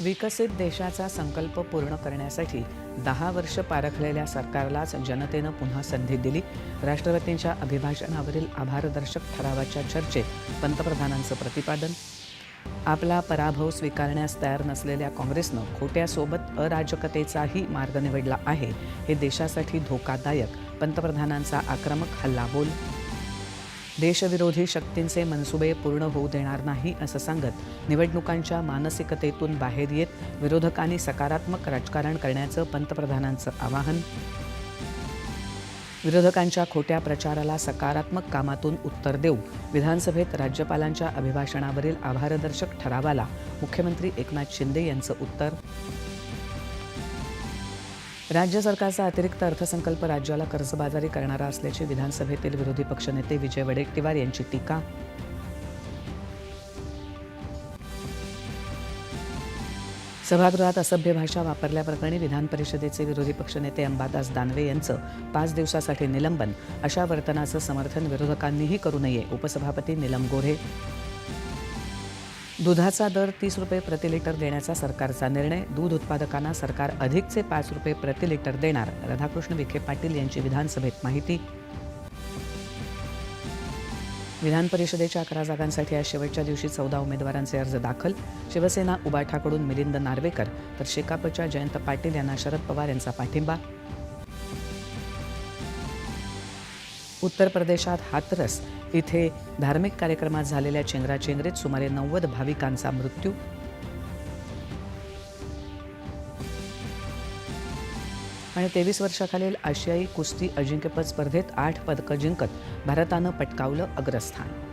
विकसित देशाचा संकल्प पूर्ण करण्यासाठी दहा वर्ष पारखलेल्या सरकारलाच जनतेनं पुन्हा संधी दिली. राष्ट्रपतींच्या अभिभाषणावरील आभारदर्शक ठरावाच्या चर्चेत पंतप्रधानांचं प्रतिपादन. आपला पराभव स्वीकारण्यास तयार नसलेल्या काँग्रेसनं खोट्यासोबत अराजकतेचाही मार्ग निवडला आहे. हे देशासाठी धोकादायक पंतप्रधानांचा आक्रमक हल्लाबोल देशविरोधी शक्तींचे मनसुबे पूर्ण होऊ देणार नाही असं सांगत निवडणुकांच्या मानसिकतेतून बाहेर येत विरोधकांनी सकारात्मक राजकारण करण्याचं पंतप्रधानांचं आवाहन. विरोधकांच्या खोट्या प्रचाराला सकारात्मक कामातून उत्तर देऊ. विधानसभेत राज्यपालांच्या अभिभाषणावरील आभारदर्शक ठरावाला मुख्यमंत्री एकनाथ शिंदे यांचं उत्तर. राज्य सरकारचा अतिरिक्त अर्थसंकल्प राज्याला कर्जबाजारी करणारा असल्याची विधानसभेतील विरोधी पक्षनेते विजय वडेट्टीवार यांची टीका. सभागृहात असभ्य भाषा वापरल्याप्रकरणी विधान परिषदेचे विरोधी पक्षनेते अंबादास दानवे यांचं पाच दिवसासाठी निलंबन अशा वर्तनाचं समर्थन विरोधकांनीही करू नये उपसभापती निलम गोऱ्हे दुधाचा दर तीस रुपये प्रति लिटर देण्याचा सरकारचा निर्णय. दूध उत्पादकांना सरकार अधिकचे पाच रुपये प्रति लिटर देणार. राधाकृष्ण विखे पाटील यांची विधानसभेत माहिती. विधान परिषदेच्या अकरा जागांसाठी आज शेवटच्या दिवशी चौदा उमेदवारांचे अर्ज दाखल. शिवसेना उबाठाकडून मिलिंद नार्वेकर तर शेकापच्या जयंत पाटील यांना शरद पवार यांचा पाठिंबा. उत्तर प्रदेशात हाथरस इथे धार्मिक कार्यक्रमात झालेल्या चेंगराचेंगरीत सुमारे नव्वद भाविकांचा मृत्यू. आणि तेवीस वर्षाखालील आशियाई कुस्ती अजिंक्यपद स्पर्धेत आठ पदकं जिंकत भारतानं पटकावलं अग्रस्थान.